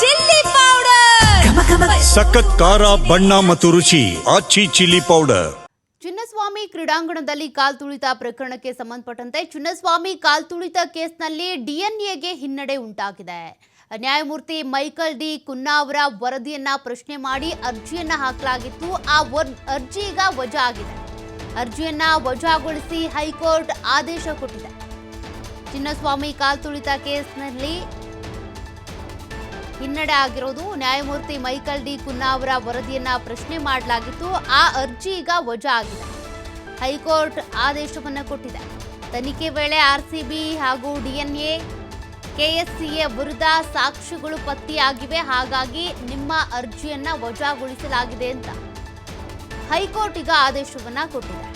Chilli powder. ಸಖತ್ ಖಾರ ಬಣ್ಣ ಮತ್ತು ರುಚಿ ಆಚಿ ಚಿಲ್ಲಿ ಪೌಡರ್. ಚಿನ್ನಸ್ವಾಮಿ ಕ್ರೀಡಾಂಗಣದಲ್ಲಿ ಕಾಲ್ತುಳಿತ ಪ್ರಕರಣಕ್ಕೆ ಸಂಬಂಧಪಟ್ಟಂತೆ ಚಿನ್ನಸ್ವಾಮಿ ಕಾಲ್ತುಳಿತ ಕೇಸ್ನಲ್ಲಿ ಡಿಎನ್ಎಗೆ ಹಿನ್ನಡೆ ಉಂಟಾಗಿದೆ. ನ್ಯಾಯಮೂರ್ತಿ ಮೈಕಲ್ ಡಿ ಕುನ್ನಾ ಅವರ ವರದಿಯನ್ನ ಪ್ರಶ್ನೆ ಮಾಡಿ ಅರ್ಜಿಯನ್ನ ಹಾಕಲಾಗಿತ್ತು. ಆ ವರ್- ಅರ್ಜಿ ಈಗ ವಜಾ ಆಗಿದೆ. ಅರ್ಜಿಯನ್ನ ವಜಾಗೊಳಿಸಿ ಹೈಕೋರ್ಟ್ ಆದೇಶ ಕೊಟ್ಟಿದೆ. ಚಿನ್ನಸ್ವಾಮಿ ಕಾಲ್ತುಳಿತ ಕೇಸ್ನಲ್ಲಿ ಹಿನ್ನಡೆ ಆಗಿರೋದು ನ್ಯಾಯಮೂರ್ತಿ ಮೈಕಲ್ ಡಿ ಕುನ್ನಾ ಅವರ ವರದಿಯನ್ನ ಪ್ರಶ್ನೆ ಮಾಡಲಾಗಿತ್ತು. ಆ ಅರ್ಜಿ ಈಗ ವಜಾ ಆಗಿದೆ. ಹೈಕೋರ್ಟ್ ಆದೇಶವನ್ನ ಕೊಟ್ಟಿದೆ. ತನಿಖೆ ವೇಳೆ ಆರ್ಸಿಬಿ ಹಾಗೂ ಡಿಎನ್ಎ, ಕೆಎಸ್ಸಿಎ ವಿರುದ್ಧ ಸಾಕ್ಷಿಗಳು ಪತ್ತೆಯಾಗಿವೆ. ಹಾಗಾಗಿ ನಿಮ್ಮ ಅರ್ಜಿಯನ್ನ ವಜಾಗೊಳಿಸಲಾಗಿದೆ ಅಂತ ಹೈಕೋರ್ಟ್ ಈಗ ಆದೇಶವನ್ನ ಕೊಟ್ಟಿದೆ.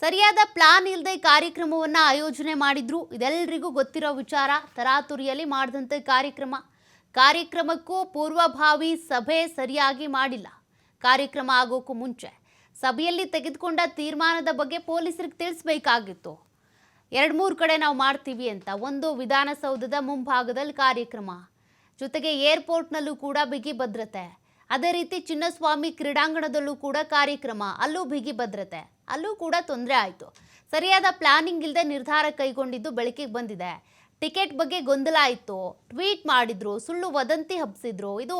ಸರಿಯಾದ ಪ್ಲಾನ್ ಇಲ್ಲದೆ ಕಾರ್ಯಕ್ರಮವನ್ನ ಆಯೋಜನೆ ಮಾಡಿದ್ರು. ಇದೆಲ್ಲರಿಗೂ ಗೊತ್ತಿರೋ ವಿಚಾರ. ತರಾತುರಿಯಲ್ಲಿ ಮಾಡಿದಂಥ ಕಾರ್ಯಕ್ರಮ. ಕಾರ್ಯಕ್ರಮಕ್ಕೂ ಪೂರ್ವಭಾವಿ ಸಭೆ ಸರಿಯಾಗಿ ಮಾಡಿಲ್ಲ. ಕಾರ್ಯಕ್ರಮ ಆಗೋಕ್ಕೂ ಮುಂಚೆ ಸಭೆಯಲ್ಲಿ ತೆಗೆದುಕೊಂಡ ತೀರ್ಮಾನದ ಬಗ್ಗೆ ಪೊಲೀಸರಿಗೆ ತಿಳಿಸ್ಬೇಕಾಗಿತ್ತು. ಎರಡು ಮೂರು ಕಡೆ ನಾವು ಮಾಡ್ತೀವಿ ಅಂತ ಒಂದು ವಿಧಾನಸೌಧದ ಮುಂಭಾಗದಲ್ಲಿ ಕಾರ್ಯಕ್ರಮ. ಜೊತೆಗೆ ಏರ್ಪೋರ್ಟ್ನಲ್ಲೂ ಕೂಡ ಬಿಗಿ ಭದ್ರತೆ. ಅದೇ ರೀತಿ ಚಿನ್ನಸ್ವಾಮಿ ಕ್ರೀಡಾಂಗಣದಲ್ಲೂ ಕೂಡ ಕಾರ್ಯಕ್ರಮ. ಅಲ್ಲೂ ಬಿಗಿ ಭದ್ರತೆ. ಅಲ್ಲೂ ಕೂಡ ತೊಂದರೆ ಆಯಿತು. ಸರಿಯಾದ ಪ್ಲಾನಿಂಗ್ ಇಲ್ಲದೆ ನಿರ್ಧಾರ ಕೈಗೊಂಡಿದ್ದು ಬೆಳಕಿಗೆ ಬಂದಿದೆ. ಟಿಕೆಟ್ ಬಗ್ಗೆ ಗೊಂದಲ ಆಯಿತು. ಟ್ವೀಟ್ ಮಾಡಿದ್ರು, ಸುಳ್ಳು ವದಂತಿ ಹಬ್ಸಿದ್ರು. ಇದು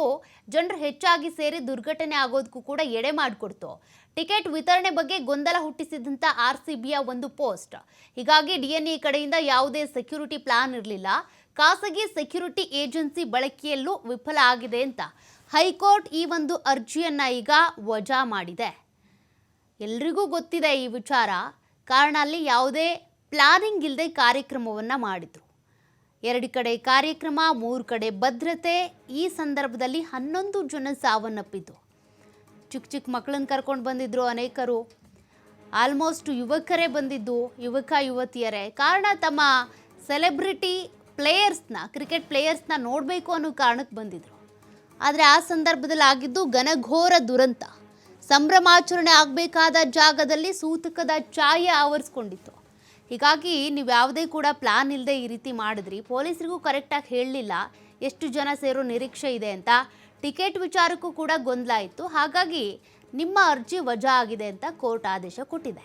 ಜನರು ಹೆಚ್ಚಾಗಿ ಸೇರಿ ದುರ್ಘಟನೆ ಆಗೋದಕ್ಕೂ ಕೂಡ ಎಡೆ ಮಾಡಿಕೊಡ್ತು. ಟಿಕೆಟ್ ವಿತರಣೆ ಬಗ್ಗೆ ಗೊಂದಲ ಹುಟ್ಟಿಸಿದಂಥ ಆರ್ ಸಿ ಬಿಯ ಒಂದು ಪೋಸ್ಟ್. ಹೀಗಾಗಿ ಡಿ ಎನ್ ಎ ಕಡೆಯಿಂದ ಯಾವುದೇ ಸೆಕ್ಯೂರಿಟಿ ಪ್ಲಾನ್ ಇರಲಿಲ್ಲ. ಖಾಸಗಿ ಸೆಕ್ಯೂರಿಟಿ ಏಜೆನ್ಸಿ ಬಳಕೆಯಲ್ಲೂ ವಿಫಲ ಆಗಿದೆ ಅಂತ ಹೈಕೋರ್ಟ್ ಈ ಒಂದು ಅರ್ಜಿಯನ್ನು ಈಗ ವಜಾ ಮಾಡಿದೆ. ಎಲ್ರಿಗೂ ಗೊತ್ತಿದೆ ಈ ವಿಚಾರ. ಕಾರಣ ಅಲ್ಲಿ ಯಾವುದೇ ಪ್ಲಾನಿಂಗ್ ಇಲ್ಲದೆ ಕಾರ್ಯಕ್ರಮವನ್ನು ಮಾಡಿದ್ರು. ಎರಡು ಕಡೆ ಕಾರ್ಯಕ್ರಮ, ಮೂರು ಕಡೆ ಭದ್ರತೆ, ಈ ಸಂದರ್ಭದಲ್ಲಿ ಹನ್ನೊಂದು ಜನ ಸಾವನ್ನಪ್ಪಿದ್ದು. ಚಿಕ್ಕ ಚಿಕ್ಕ ಮಕ್ಕಳನ್ನ ಕರ್ಕೊಂಡು ಬಂದಿದ್ರು ಅನೇಕರು. ಆಲ್ಮೋಸ್ಟ್ ಯುವಕರೇ ಬಂದಿದ್ದು ಯುವಕ, ಯುವತಿಯರೇ. ಕಾರಣ ತಮ್ಮ ಸೆಲೆಬ್ರಿಟಿ ಪ್ಲೇಯರ್ಸ್ನ, ಕ್ರಿಕೆಟ್ ಪ್ಲೇಯರ್ಸ್ನ ನೋಡಬೇಕು ಅನ್ನೋ ಕಾರಣಕ್ಕೆ ಬಂದಿದ್ರು. ಆದರೆ ಆ ಸಂದರ್ಭದಲ್ಲಿ ಆಗಿದ್ದು ಘನಘೋರ ದುರಂತ. ಸಂಭ್ರಮಾಚರಣೆ ಆಗಬೇಕಾದ ಜಾಗದಲ್ಲಿ ಸೂತಕದ ಛಾಯೆ ಆವರಿಸ್ಕೊಂಡಿತ್ತು. ಹೀಗಾಗಿ ನೀವು ಯಾವುದೇ ಕೂಡ ಪ್ಲಾನ್ ಇಲ್ಲದೆ ಈ ರೀತಿ ಮಾಡಿದ್ರಿ. ಪೊಲೀಸರಿಗೂ ಕರೆಕ್ಟಾಗಿ ಹೇಳಲಿಲ್ಲ. ಎಷ್ಟು ಜನ ಸೇರೋ ನಿರೀಕ್ಷೆ ಇದೆ ಅಂತ ಟಿಕೆಟ್ ವಿಚಾರಕ್ಕೂ ಕೂಡ ಗೊಂದಲ ಇತ್ತು. ಹಾಗಾಗಿ ನಿಮ್ಮ ಅರ್ಜಿ ವಜಾ ಆಗಿದೆ ಅಂತ ಕೋರ್ಟ್ ಆದೇಶ ಕೊಟ್ಟಿದೆ.